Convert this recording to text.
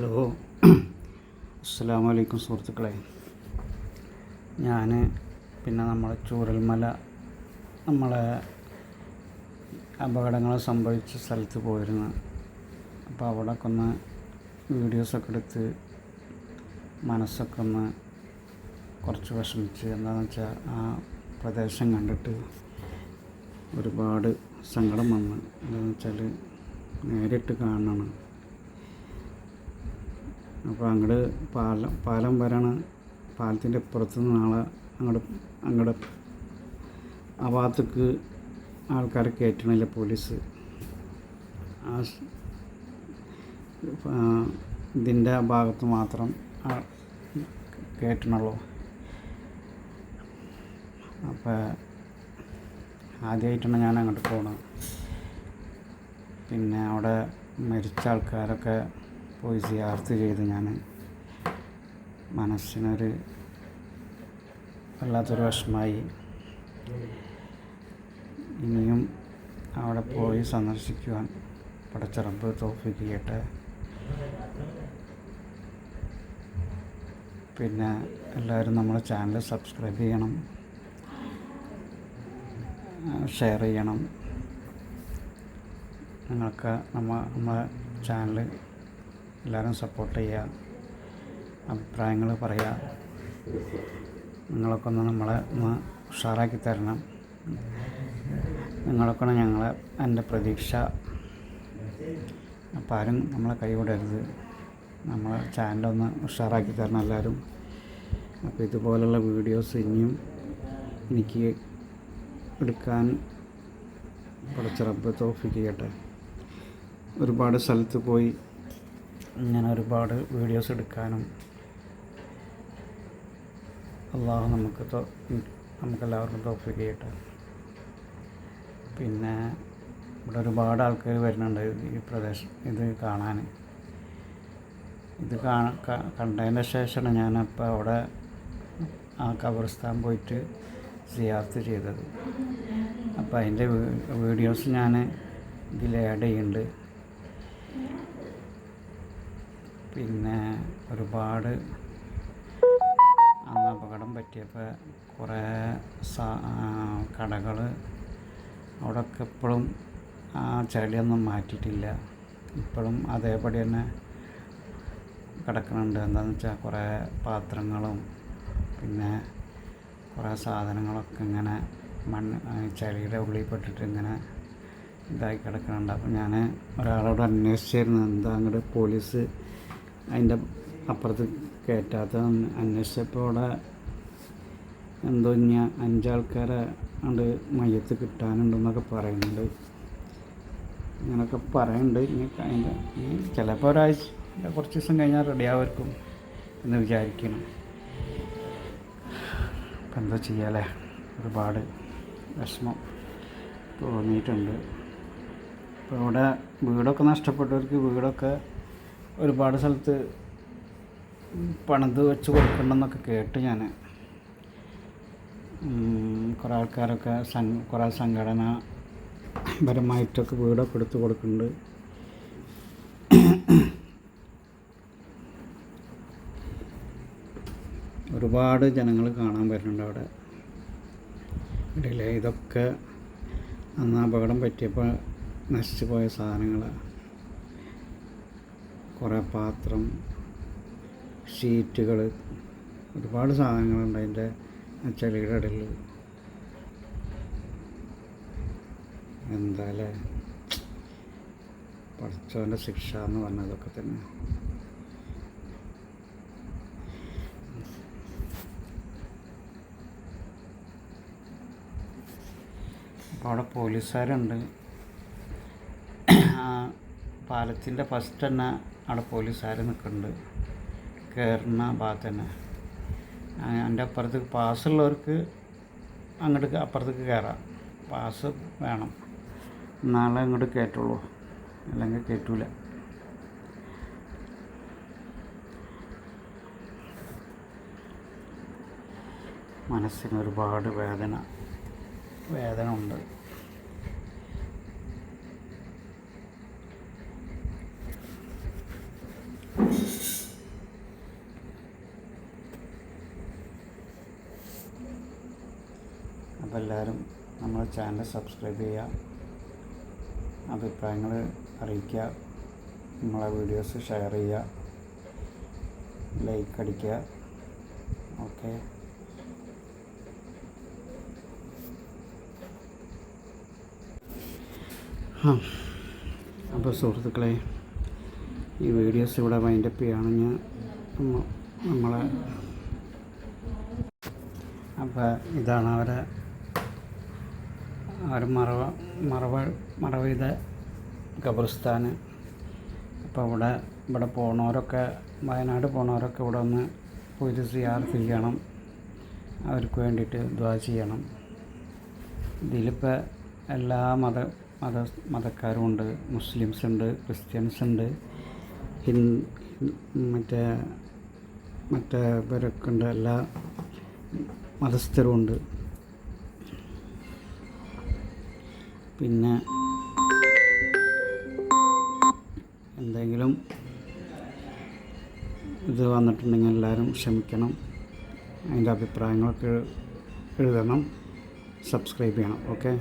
Hello. അസ്സാം വലൈക്കും സുഹൃത്തുക്കളെ. ഞാൻ പിന്നെ നമ്മളെ ചൂരൽമല നമ്മളെ അപകടങ്ങൾ സംഭവിച്ച സ്ഥലത്ത് പോയിരുന്നു. അപ്പോൾ അവിടെ ഒക്കെ ഒന്ന് വീഡിയോസൊക്കെ എടുത്ത് മനസ്സൊക്കെ ഒന്ന് കുറച്ച് വിഷമിച്ച് എന്താണെന്ന് വെച്ചാൽ ആ പ്രദേശം കണ്ടിട്ട് ഒരുപാട് സങ്കടം വന്ന്. എന്താണെന്ന് വെച്ചാൽ നേരിട്ട് കാണണം. അപ്പോൾ അങ്ങോട്ട് പാലം പാലം വരാണ്. പാലത്തിന്റെ ഇപ്പുറത്ത് നിന്ന് നാളെ അങ്ങോട്ട് അങ്ങോട്ട് ആ ഭാഗത്തേക്ക് ആൾക്കാരെ കയറ്റണില്ല പോലീസ്. ആ ഇതിന്റെ ഭാഗത്ത് മാത്രം കയറ്റണുള്ളൂ. അപ്പോൾ ആദ്യമായിട്ടാണ് ഞാൻ അങ്ങോട്ട് പോകുന്നത് പിന്നെ അവിടെ മരിച്ച ആൾക്കാരൊക്കെ പോയി സിയാർത്ത് ചെയ്ത് ഞാൻ മനസ്സിനൊരു വല്ലാത്തൊരു വിഷമായി ഇനിയും അവിടെ പോയി സന്ദർശിക്കുവാൻ പടച്ചിറമ്പ് തോഫിക്ക് ചെയ്യട്ടെ പിന്നെ എല്ലാവരും നമ്മുടെ ചാനൽ സബ്സ്ക്രൈബ് ചെയ്യണം. ഷെയർ ചെയ്യണം. നിങ്ങൾക്ക് നമ്മ നമ്മളെ ചാനൽ എല്ലാവരും സപ്പോർട്ട് ചെയ്യുക അഭിപ്രായങ്ങൾ പറയുക. നിങ്ങളൊക്കെ ഒന്ന് നമ്മളെ ഒന്ന് ഉഷാറാക്കി തരണം. നിങ്ങളൊക്കെയാണ് ഞങ്ങളെ എന്റെ പ്രതീക്ഷ. അപ്പം ആരും നമ്മളെ കൈവിടരുത്. നമ്മളെ ചാനലൊന്ന് ഉഷാറാക്കി തരണം എല്ലാവരും. അപ്പോൾ ഇതുപോലുള്ള വീഡിയോസ് ഇനിയും എനിക്ക് എടുക്കാൻ കുറച്ച് തോഫിക്ക് ചെയ്യട്ടെ ഒരുപാട് സ്ഥലത്ത് പോയി ഇങ്ങനെ ഒരുപാട് വീഡിയോസ് എടുക്കാനും അള്ളാഹു നമുക്ക് നമുക്കെല്ലാവർക്കും തോഫിക്ക് ചെയ്യട്ടെ പിന്നെ ഇവിടെ ഒരുപാട് ആൾക്കാർ വരുന്നുണ്ട് ഈ പ്രദേശം ഇത് കാണാൻ ഇത് കാണ കണ്ടതിന് ശേഷമാണ് ഞാനപ്പോൾ അവിടെ ആ ഖബർസ്ഥാൻ പോയിട്ട് സിയാർത്ത് ചെയ്തത്. അപ്പോൾ അതിന്റെ വീഡിയോസ് ഞാൻ ഇതിൽ ആഡ് ചെയ്യുന്നുണ്ട് പിന്നെ ഒരുപാട് അന്ന് അപകടം പറ്റിയപ്പോൾ കുറേ കടകൾ അവിടെയൊക്കെ ഇപ്പോഴും ആ ചെളിയൊന്നും മാറ്റിയിട്ടില്ല. ഇപ്പോഴും അതേപടി തന്നെ കിടക്കുന്നുണ്ട്. എന്താണെന്ന് വെച്ചാൽ കുറേ പാത്രങ്ങളും പിന്നെ കുറേ സാധനങ്ങളൊക്കെ ഇങ്ങനെ മണ്ണ് ചെളിയുടെ ഉള്ളിൽ പെട്ടിട്ട് ഇങ്ങനെ ഇതായി കിടക്കുന്നുണ്ട്. അപ്പോൾ ഞാൻ ഒരാളോട് അന്വേഷിച്ചായിരുന്നു എന്താ അങ്ങോട്ട് പോലീസ് അതിന്റെ അപ്പുറത്ത് കയറ്റാത്ത അന്വേഷിച്ചപ്പോൾ അവിടെ എന്തോ ഇനി അഞ്ചാൾക്കാരെ ഉണ്ട് മയ്യത്ത് കിട്ടാനുണ്ടെന്നൊക്കെ പറയുന്നുണ്ട്. അങ്ങനെയൊക്കെ പറയുന്നുണ്ട് ഇനി അതിന്റെ ചിലപ്പോൾ ഒരാഴ്ച കുറച്ച് ദിവസം കഴിഞ്ഞാൽ റെഡിയാവർക്കും എന്ന് വിചാരിക്കണം അപ്പം എന്താ ചെയ്യാലേ? ഒരുപാട് വിഷമം തോന്നിയിട്ടുണ്ട്. ഇപ്പോൾ ഇവിടെ വീടൊക്കെ നഷ്ടപ്പെട്ടവർക്ക് വീടൊക്കെ ഒരുപാട് സ്ഥലത്ത് പണിത് വെച്ച് കൊടുക്കണമെന്നൊക്കെ കേട്ട് ഞാൻ കുറേ ആൾക്കാരൊക്കെ സംഘ കുറേ സംഘടന പരമായിട്ടൊക്കെ വീടൊക്കെ എടുത്ത് കൊടുക്കുന്നുണ്ട്. ഒരുപാട് ജനങ്ങൾ കാണാൻ വരുന്നുണ്ട് അവിടെ. ഇടയിലെ ഇതൊക്കെ അന്ന് അപകടം പറ്റിയപ്പോൾ നശിച്ചു പോയ സാധനങ്ങളാണ് കുറേ പാത്രം ഷീറ്റുകൾ ഒരുപാട് സാധനങ്ങളുണ്ട് അതിന്റെ ചെളിയുടെ ഇടയിൽ എന്തായാലേ പഠിച്ചവന്റെ ശിക്ഷ എന്ന് പറഞ്ഞതൊക്കെ തന്നെ. അവിടെ പോലീസുകാരുണ്ട്. പാലത്തിന്റെ ഫസ്റ്റ് തന്നെ അവിടെ പോലീസുകാർ നിൽക്കുന്നുണ്ട്. കയറുന്ന ഭാഗത്ത് തന്നെ. എന്റെ അപ്പുറത്തേക്ക് പാസ്സുള്ളവർക്ക് അങ്ങോട്ട് അപ്പുറത്തേക്ക് കയറാം. പാസ് വേണം. നാളെ അങ്ങോട്ട് കയറ്റുള്ളൂ. അല്ലെങ്കിൽ കയറ്റൂല. മനസ്സിന് ഒരുപാട് വേദന. വേദന ഉണ്ട് അപ്പോൾ എല്ലാവരും നമ്മുടെ ചാനൽ സബ്സ്ക്രൈബ് ചെയ്യുക അഭിപ്രായങ്ങൾ അറിയിക്കുക നമ്മളെ വീഡിയോസ് ഷെയർ ചെയ്യുക ലൈക്ക് അടിക്കുക. ഓക്കെ. ആ അപ്പോൾ സുഹൃത്തുക്കളെ ഈ വീഡിയോസ് ഇവിടെ വൈൻഡപ്പ് ചെയ്യുകയാണെങ്കിൽ ഞാൻ നമ്മളെ അപ്പോൾ ഇതാണ് അവരെ അവർ മറവ മറവ മറവ് ചെയ്ത ഖബർസ്ഥാൻ. അപ്പോൾ അവിടെ ഇവിടെ പോണവരൊക്കെ വയനാട് പോണവരൊക്കെ ഇവിടെ ഒന്ന് പോയിട്ട് സിയാർത്ത് ചെയ്യണം. അവർക്ക് വേണ്ടിയിട്ട് ദ്വാ ചെയ്യണം. ഇതിലിപ്പോൾ എല്ലാ മത മത മതക്കാരും ഉണ്ട്. മുസ്ലിംസ് ഉണ്ട് ക്രിസ്ത്യൻസ് ഉണ്ട്. ഹിൻ മറ്റേ മറ്റേ ഇവരൊക്കെ ഉണ്ട്. എല്ലാ മതസ്ഥരും പിന്നെ എന്തെങ്കിലും ഇത് വന്നിട്ടുണ്ടെങ്കിൽ എല്ലാവരും ക്ഷമിക്കണം. അതിന്റെ അഭിപ്രായങ്ങളൊക്കെ എഴുതണം. സബ്സ്ക്രൈബ് ചെയ്യണം. ഓക്കെ?